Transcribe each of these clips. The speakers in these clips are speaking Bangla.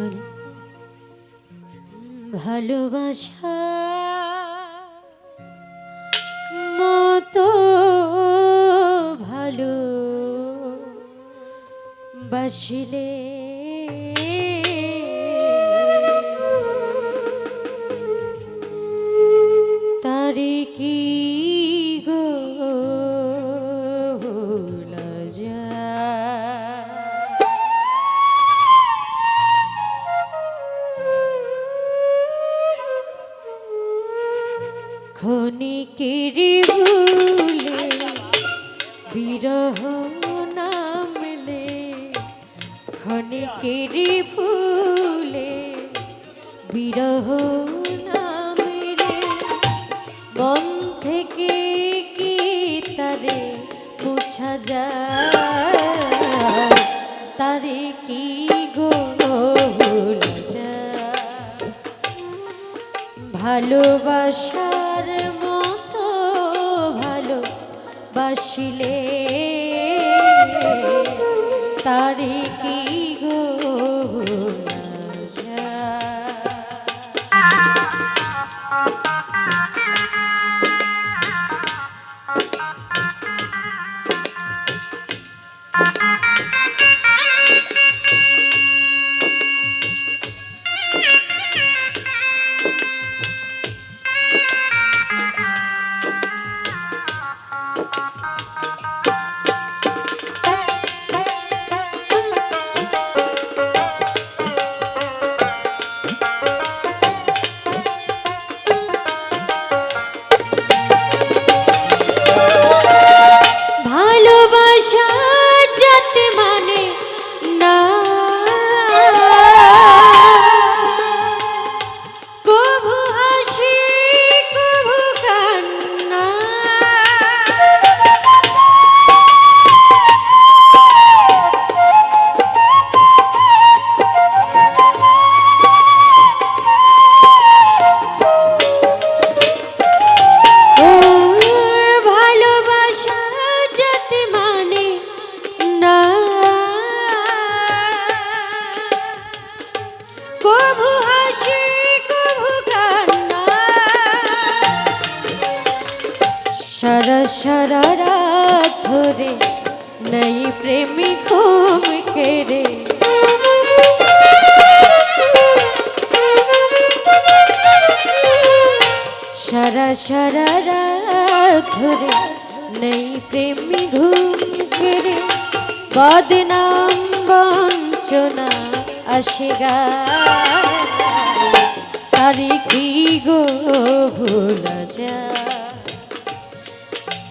ভালো ভালোবাসা মতো ভালো বাসিলে ক্ষণিকের ভুলে বিরহ নামলে ক্ষণিকের ফুলে বিরহ নামলে মন থেকে কি তারে মুছা যায়, তারে কি গো বাসিলে তারে কি গো যায়? সারা সারা রাত ধরে নাই প্রেমী ঘুম কেড়ে। সারা সারা রাত ধরে নেই প্রেমী ঘুম ঘেরে বদনাম বঞ্চনা আসে গা। তারে কি গো ভোলা যায়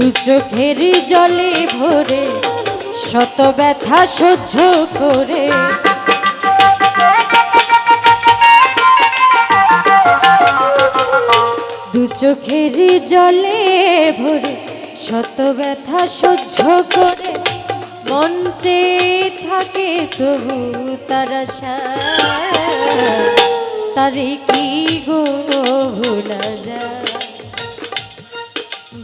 দু চোখের জলে ভরে, শত ব্যথা সহ্য করে। দু চোখের জলে ভরে, শত ব্যথা সহ্য করে। মঞ্চে থাকে তবু তার তারে কি গো ভোলা যায়?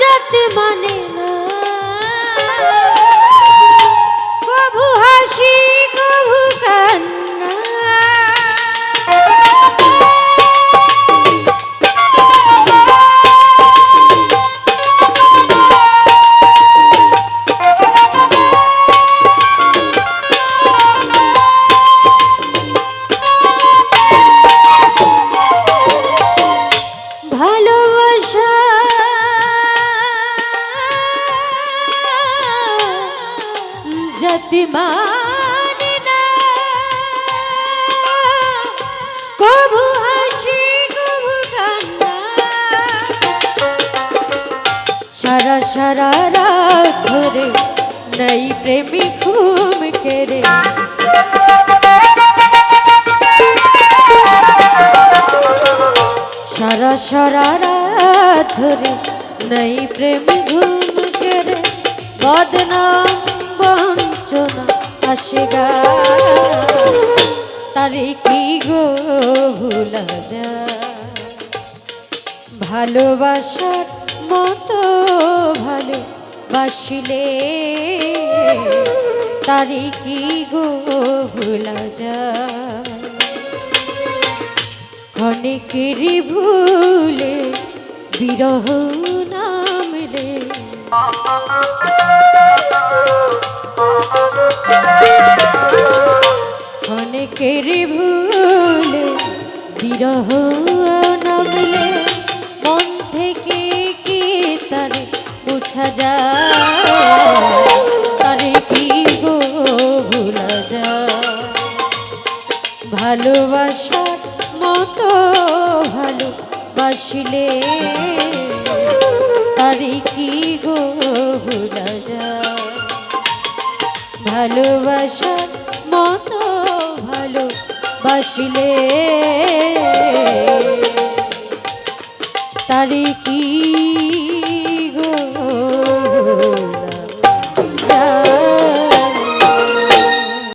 যাতে মানে মানে না। কভু হাসি কভু কান্না। সারা সারা রাত ধরে নাই প্রেমী ঘুম কেড়ে। সারা সারা রাত ধরে নাই প্রেম ঘুম কেড়ে। বদনাম বঞ্চনা আসে গা। তারে কি গো ভুলা যায়? ভালোবাসার মতো ভালো বাসিলে তারে কি গো ভুলা যায়? ক্ষণিকেরই ভুলে বিরহ নামলে ক্ষণিকেরই ভুলে বিরহ নামলে মন থেকে কি তারে মুছা যায়? তারে কি গো ভুলা যায়? ভালোবাসার মতো ভালো বাসিলে ভালোবাসার মতো ভালো বাসিলে তারে কি